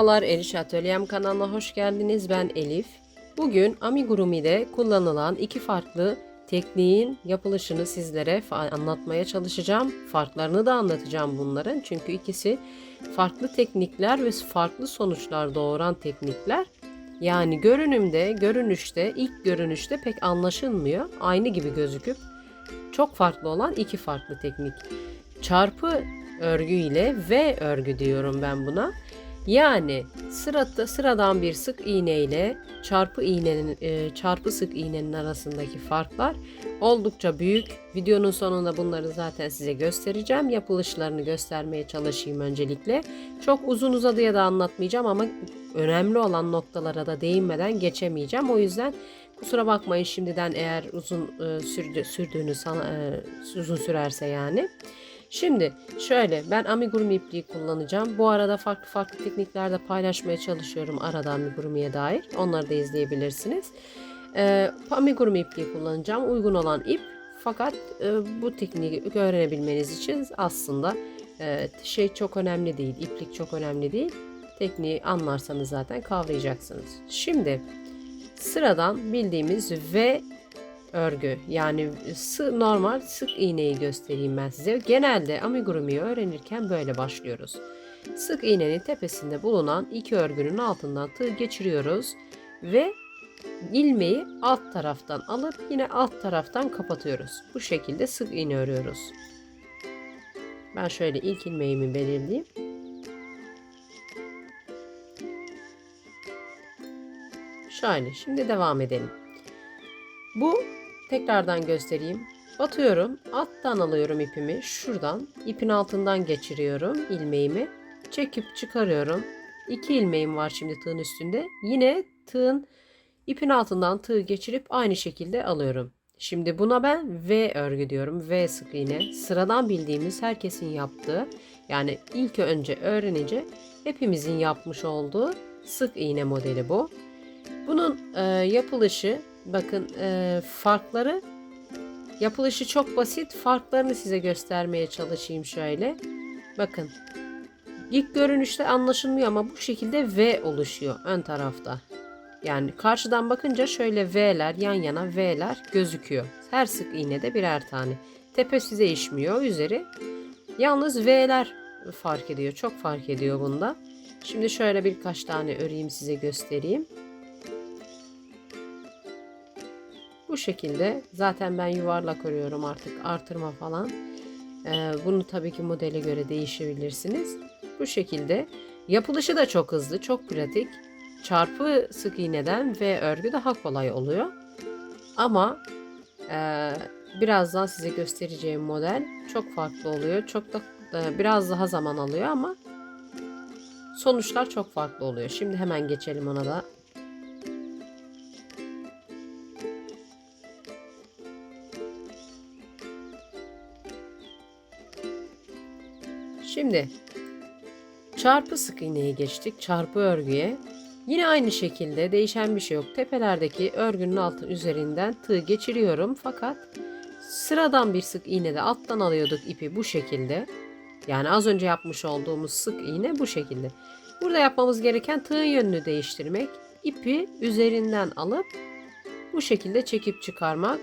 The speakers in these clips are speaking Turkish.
Merhabalar Eliş Atölyem kanalına hoş geldiniz. Ben Elif. Bugün amigurumi'de kullanılan iki farklı tekniğin yapılışını sizlere anlatmaya çalışacağım. Farklarını da anlatacağım bunların. Çünkü ikisi farklı teknikler ve farklı sonuçlar doğuran teknikler. Yani görünümde, görünüşte, ilk görünüşte pek anlaşılmıyor. Aynı gibi gözüküp çok farklı olan iki farklı teknik. Çarpı örgü ile V örgü diyorum ben buna. Yani sırada sıradan bir sık iğne ile çarpı iğnenin e, çarpı sık iğnenin arasındaki farklar oldukça büyük. Videonun sonunda bunları zaten size göstereceğim. Yapılışlarını göstermeye çalışayım öncelikle. Çok uzun uzadıya da anlatmayacağım ama önemli olan noktalara da değinmeden geçemeyeceğim. O yüzden kusura bakmayın şimdiden eğer uzun e, sürdü, sürdüğünü sana, e, uzun sürerse yani. Şimdi şöyle ben amigurumi ipliği kullanacağım. Bu arada farklı farklı tekniklerde paylaşmaya çalışıyorum arada amigurumiye dair. Onları da izleyebilirsiniz. Ee, amigurumi ipliği kullanacağım. Uygun olan ip. Fakat e, bu tekniği öğrenebilmeniz için aslında e, şey çok önemli değil. İplik çok önemli değil. Tekniği anlarsanız zaten kavrayacaksınız. Şimdi sıradan bildiğimiz V örgü yani sı, normal sık iğneyi göstereyim ben size. Genelde amigurumiyi öğrenirken böyle başlıyoruz. Sık iğnenin tepesinde bulunan iki örgünün altından tığ geçiriyoruz ve ilmeği alt taraftan alıp yine alt taraftan kapatıyoruz. Bu şekilde sık iğne örüyoruz. Ben şöyle ilk ilmeğimi belirleyeyim. Şöyle şimdi devam edelim. Bu tekrardan göstereyim. Batıyorum. Alttan alıyorum ipimi. Şuradan ipin altından geçiriyorum ilmeğimi. Çekip çıkarıyorum. İki ilmeğim var şimdi tığın üstünde. Yine tığın ipin altından tığ geçirip aynı şekilde alıyorum. Şimdi buna ben V örgü diyorum. V sık iğne. Sıradan bildiğimiz herkesin yaptığı yani ilk önce öğrenince hepimizin yapmış olduğu sık iğne modeli bu. Bunun e, yapılışı bakın e, farkları yapılışı çok basit. Farklarını size göstermeye çalışayım şöyle. Bakın. İlk görünüşte anlaşılmıyor ama bu şekilde V oluşuyor ön tarafta. Yani karşıdan bakınca şöyle V'ler yan yana V'ler gözüküyor. Her sık iğnede birer tane. Tepesi değişmiyor üzeri. Yalnız V'ler fark ediyor. Çok fark ediyor bunda. Şimdi şöyle birkaç tane öreyim size göstereyim. Bu şekilde zaten ben yuvarlak örüyorum artık artırma falan. Ee, bunu tabii ki modele göre değişebilirsiniz. Bu şekilde yapılışı da çok hızlı, çok pratik. Çarpı sık iğneden ve örgü daha kolay oluyor. Ama e, birazdan size göstereceğim model çok farklı oluyor. Çok da e, biraz daha zaman alıyor ama sonuçlar çok farklı oluyor. Şimdi hemen geçelim ona da. Şimdi çarpı sık iğneye geçtik. Çarpı örgüye. Yine aynı şekilde değişen bir şey yok. Tepelerdeki örgünün altı üzerinden tığ geçiriyorum. Fakat sıradan bir sık iğnede alttan alıyorduk ipi bu şekilde. Yani az önce yapmış olduğumuz sık iğne bu şekilde. Burada yapmamız gereken tığın yönünü değiştirmek. İpi üzerinden alıp bu şekilde çekip çıkarmak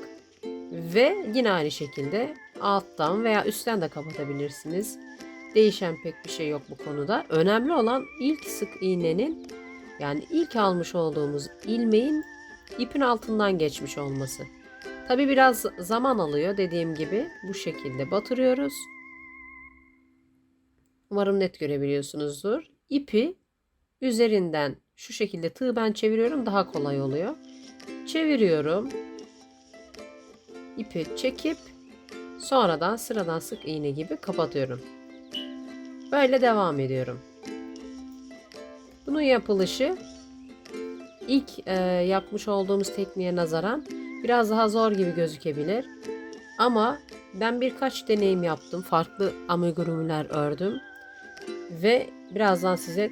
ve yine aynı şekilde alttan veya üstten de kapatabilirsiniz. Değişen pek bir şey yok bu konuda. Önemli olan ilk sık iğnenin yani ilk almış olduğumuz ilmeğin ipin altından geçmiş olması. Tabi biraz zaman alıyor dediğim gibi bu şekilde batırıyoruz. Umarım net görebiliyorsunuzdur. İpi üzerinden şu şekilde tığ ben çeviriyorum daha kolay oluyor. Çeviriyorum. İpi çekip sonradan sıradan sık iğne gibi kapatıyorum. Böyle devam ediyorum. Bunun yapılışı ilk e, yapmış olduğumuz tekniğe nazaran biraz daha zor gibi gözükebilir. Ama ben birkaç deneyim yaptım. Farklı amigurumiler ördüm. Ve birazdan size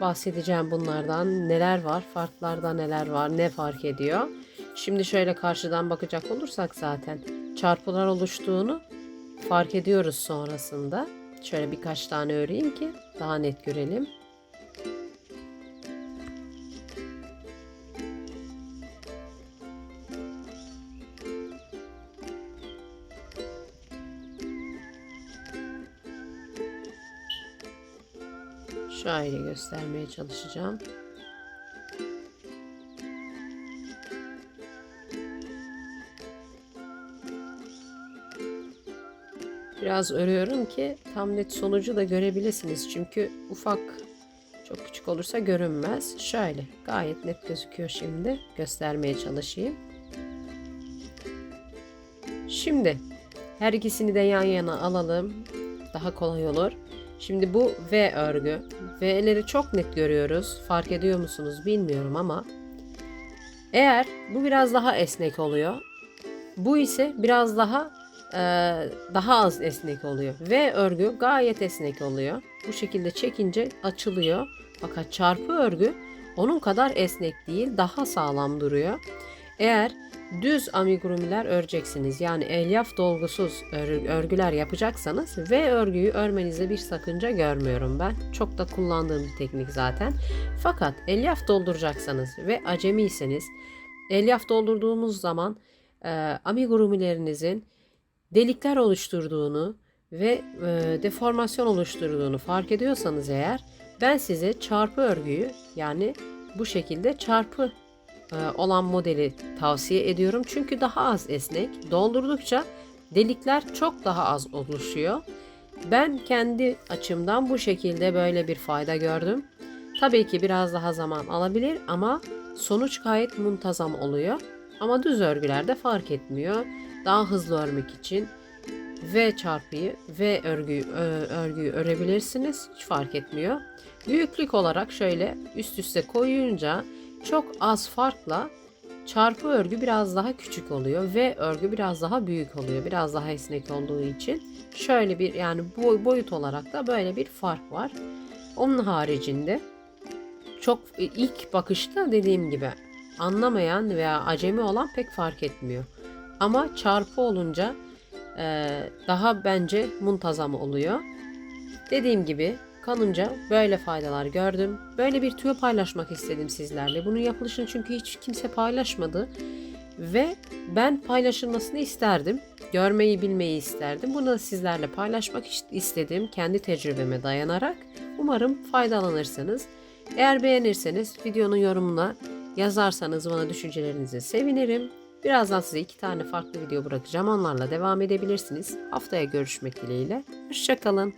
bahsedeceğim bunlardan. Neler var, farklarda neler var, ne fark ediyor. Şimdi şöyle karşıdan bakacak olursak zaten çarpılar oluştuğunu fark ediyoruz sonrasında. Şöyle birkaç tane öreyim ki daha net görelim. Şöyle göstermeye çalışacağım. Biraz örüyorum ki tam net sonucu da görebilirsiniz. Çünkü ufak çok küçük olursa görünmez. Şöyle gayet net gözüküyor şimdi. Göstermeye çalışayım. Şimdi her ikisini de yan yana alalım. Daha kolay olur. Şimdi bu V örgü. V'leri çok net görüyoruz. Fark ediyor musunuz bilmiyorum ama eğer bu biraz daha esnek oluyor. Bu ise biraz daha daha az esnek oluyor. V örgü gayet esnek oluyor. Bu şekilde çekince açılıyor. Fakat çarpı örgü onun kadar esnek değil, daha sağlam duruyor. Eğer düz amigurumiler öreceksiniz yani elyaf dolgusuz ör- örgüler yapacaksanız V örgüyü örmenizde bir sakınca görmüyorum ben. Çok da kullandığım bir teknik zaten. Fakat elyaf dolduracaksanız ve acemiyseniz elyaf doldurduğumuz zaman e, amigurumilerinizin delikler oluşturduğunu ve e, deformasyon oluşturduğunu fark ediyorsanız eğer ben size çarpı örgüyü yani bu şekilde çarpı e, olan modeli tavsiye ediyorum. Çünkü daha az esnek. Doldurdukça delikler çok daha az oluşuyor. Ben kendi açımdan bu şekilde böyle bir fayda gördüm. Tabii ki biraz daha zaman alabilir ama sonuç gayet muntazam oluyor. Ama düz örgülerde fark etmiyor. Daha hızlı örmek için V çarpıyı V örgüyü, örgüyü örebilirsiniz. Hiç fark etmiyor. Büyüklük olarak şöyle üst üste koyunca çok az farkla çarpı örgü biraz daha küçük oluyor ve örgü biraz daha büyük oluyor. Biraz daha esnek olduğu için şöyle bir yani boy, boyut olarak da böyle bir fark var. Onun haricinde çok ilk bakışta dediğim gibi anlamayan veya acemi olan pek fark etmiyor. Ama çarpı olunca e, daha bence muntazam oluyor. Dediğim gibi kanınca böyle faydalar gördüm. Böyle bir tüyo paylaşmak istedim sizlerle. Bunun yapılışını çünkü hiç kimse paylaşmadı. Ve ben paylaşılmasını isterdim. Görmeyi bilmeyi isterdim. Bunu da sizlerle paylaşmak istedim. Kendi tecrübeme dayanarak. Umarım faydalanırsınız. Eğer beğenirseniz videonun yorumuna yazarsanız bana düşüncelerinizi sevinirim. Birazdan size iki tane farklı video bırakacağım. Onlarla devam edebilirsiniz. Haftaya görüşmek dileğiyle. Hoşçakalın.